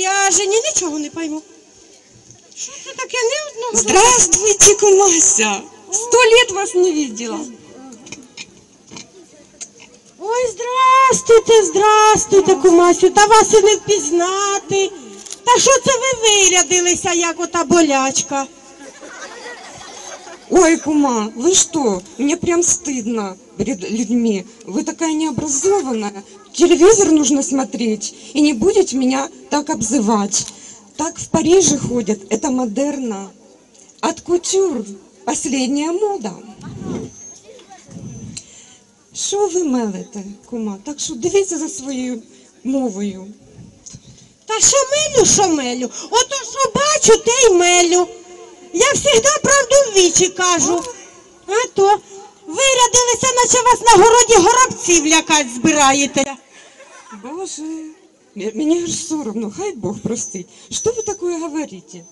наряжені, нічого не пойму. Що це таке не одного? Здравствуйте, кумася! Сто лет вас не видела. Ой, здрастуйте, здрастуйте, кумасю, та вас і не впізнати. Та що це ви вирядилися, як ота болячка? Ой, кума, вы что? Мне прям стыдно перед людьми. Вы такая необразованная. Телевизор нужно смотреть. И не будете меня так обзывать. Так в Париже ходят. Это модерно. От кутюр. Последняя мода. Що ви мелите, кума? Так що дивіться за своєю мовою. Та що мелю, що мелю? Ото що бачу, те й мелю. Я завжди правду в вічі кажу. А то вирядилися, наче вас на городі горобців лякать збираєте. Боже, мне аж соромно, хай Бог простит. Что вы такое говорите?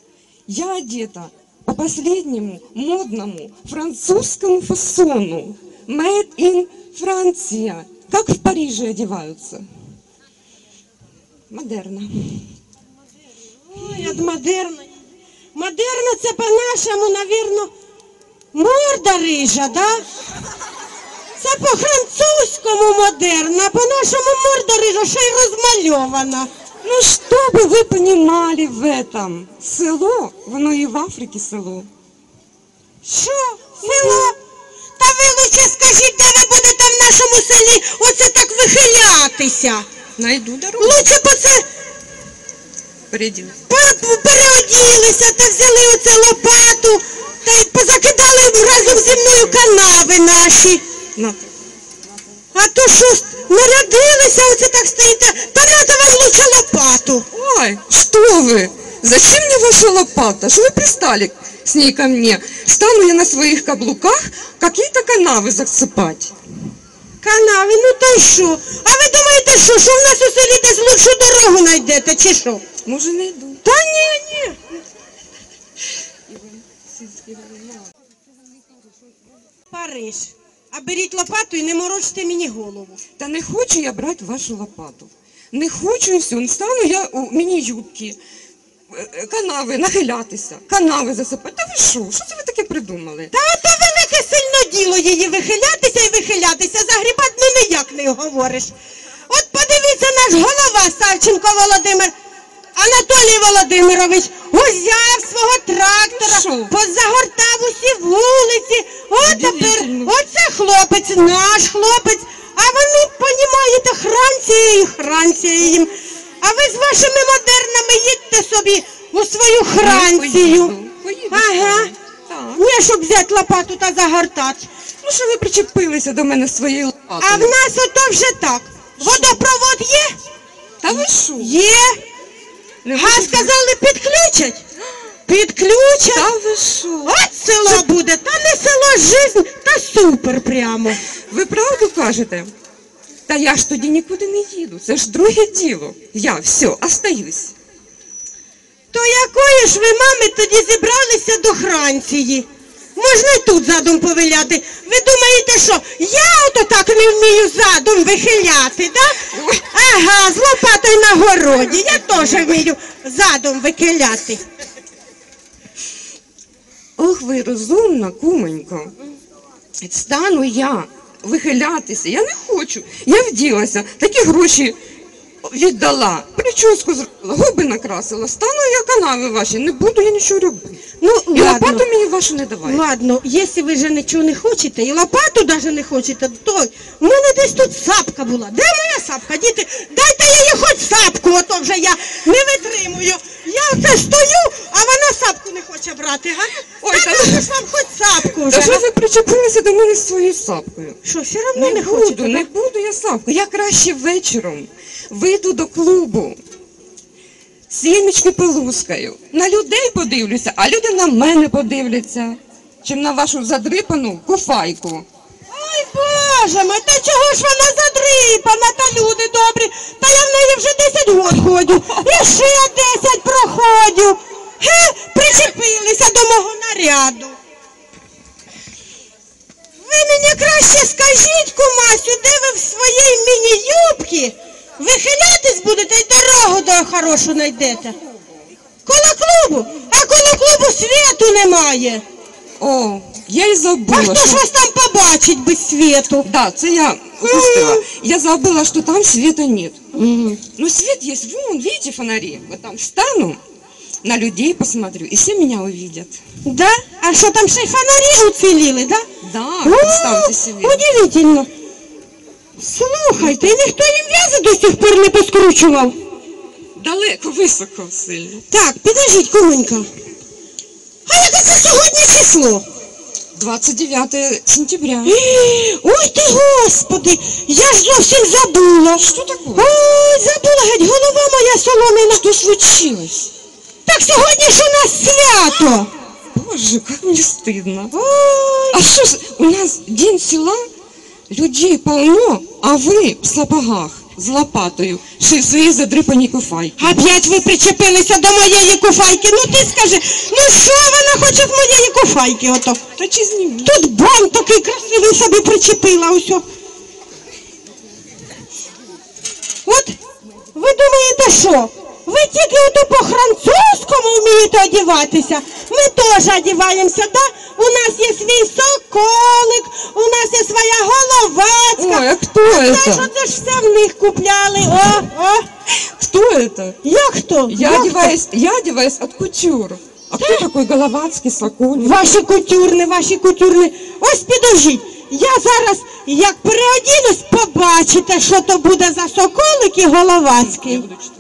Я одета по последнему модному французскому фасону. Made in Франция. Как в Париже одеваются. Модерно. Ой, от модерна. Модерна це по-нашому, навірно, морда рижа, да? Це по-французькому модерна, а по-нашому морда рижа, ще й розмальована. Ну чтобы вы понимали в этом. Село, воно і в Африці село. Що? Село? Та ви лучше скажіть, де ви будете в нашому селі оце так вихилятися. Найду дорогу. Лучше б оце Перейдем. пер- переоділися та взяли оце лопату та й позакидали разом зі мною канави наші. На. А то що ж, нарядилися, оце так стоїте, та надо вам лучше лопату. Ой, что вы? Зачем мне ваша лопата? Что вы пристали с ней ко мне? Стану я на своих каблуках какие-то канавы засыпать. Канави, ну то що? А ви думаєте, що, що в нас у селі десь лучшу дорогу знайдете, чи що? Может, найду. Та ні, ні. Париж. А беріть лопату і не морочте мені голову. Та не хочу я брати вашу лопату. Не хочу і все. Стану я у міні-юбки, е, е, канави, нахилятися, канави засипати. Та ви що? Що це ви таке придумали? Та ото велике сильно діло її вихилятися і вихилятися. Загрібати ну ніяк не говориш. От подивіться наш голова Савченко Володимир. Анатолій Володимирович узяв свого трактора, Що? позагортав усі вулиці. От тепер, оце хлопець, наш хлопець. А вони, понімаєте, хранцією, хранцією. А ви з вашими модернами їдьте собі у свою хранцію. Поїду, поїду. Ага. Не, щоб взяти лопату та загортати. Ну що ви причепилися до мене своєю лопатою? А в нас ото вже так. Водопровод є? Та ви що? Є. Газ сказали підключать. Підключать. Та ви що? От село буде, та не село жизнь, та супер прямо. Ви правду кажете? Та я ж тоді нікуди не їду. Це ж друге діло. Я все, остаюсь. То якої ж ви, мами, тоді зібралися до Франції? Можна й тут задом повиляти. Ви думаєте, що я ото так не вмію задом вихиляти? Ой. Ага, з лопатою на городі. Я теж вмію задом викиляти. Ох, ви розумна, куменько. Стану я вихилятися. Я не хочу. Я вділася, такі гроші віддала, прическу губи накрасила. Стану я канави ваші, не буду я нічого робити. Ну, І ладно. лопату мені вашу не давай. Ладно, якщо ви вже нічого не хочете, і лопату навіть не хочете, то в мене десь тут сапка була. Де моя сапка? Діти, дайте я їй хоч сапку, а то вже я не витримую. Я оце стою, а вона сапку не хоче брати, га? Ой, Ой, та- ж вам хоч сапку вже. Та що га? ви причепилися до мене з своєю сапкою? Що, все одно Не, не, буду, хочете? не да? буду я сапку. Я краще вечором вийду до клубу. Сімечки полускаю. На людей подивлюся, а люди на мене подивляться. Чим на вашу задрипану куфайку. Ой, Боже мой, та чого ж вона задрипана, та люди добрі, та я в неї вже 10 років ходжу, і ще 10 проходю. Ге, причепилися до мого наряду. Ви мені краще скажіть, кумасю, де ви в своїй міні-юбці вихилятись будете і дорогу до хорошу знайдете. Коло клубу, а коло клубу світу немає. О, я і А забула, хто ж вас там побачить без світу? Да, це я упустила. Я забыла, что там света нет. Но свет есть, вон, видите фонари? Вот там встану, на людей посмотрю, и все меня увидят. Да? А що там ще й фонарі уціліли, да? Да, О, представьте себе. Удивительно. Слухайте, і ніхто їм в'язи до сих пор не поскручував. Далеко, високо сильно. Так, підождіть, Конька. А яке це сьогодні число? 29 сентября. Е, Ой ти господи, я ж зовсім забула. Что такое? Ой, забула геть, голова моя соломина. Что случилось? Так сьогодні ж у нас свято. Боже, как мне стыдно. Ой, А что ж, у нас день села, людей полно, а ви в сапогах з лопатою, ще й свої задрипані куфайки. опять ви причепилися до моєї куфайки. Ну ти скажи, ну що вона хоче в моєї куфайки ото? Та чи знімі? Тут банк такий красивий собі причепила усьо. От, ви думаєте, що? Ви тільки ото по-французькому вмієте одягатися. Ми теж одягаємося, да? У нас є свій соколик, у нас є своя. Ой, а хто Це ж це? ж все в них купляли. О, о. Кто это? Як хто? Я Як одеваюсь, я одеваюсь от кутюр. А кто такой Головацкий, Сокольник? Ваші кутюрни, ваші кутюрни. Ось підожіть. Я зараз, як переодінусь, побачите, що то буде за соколик і головацький. Я буду читать.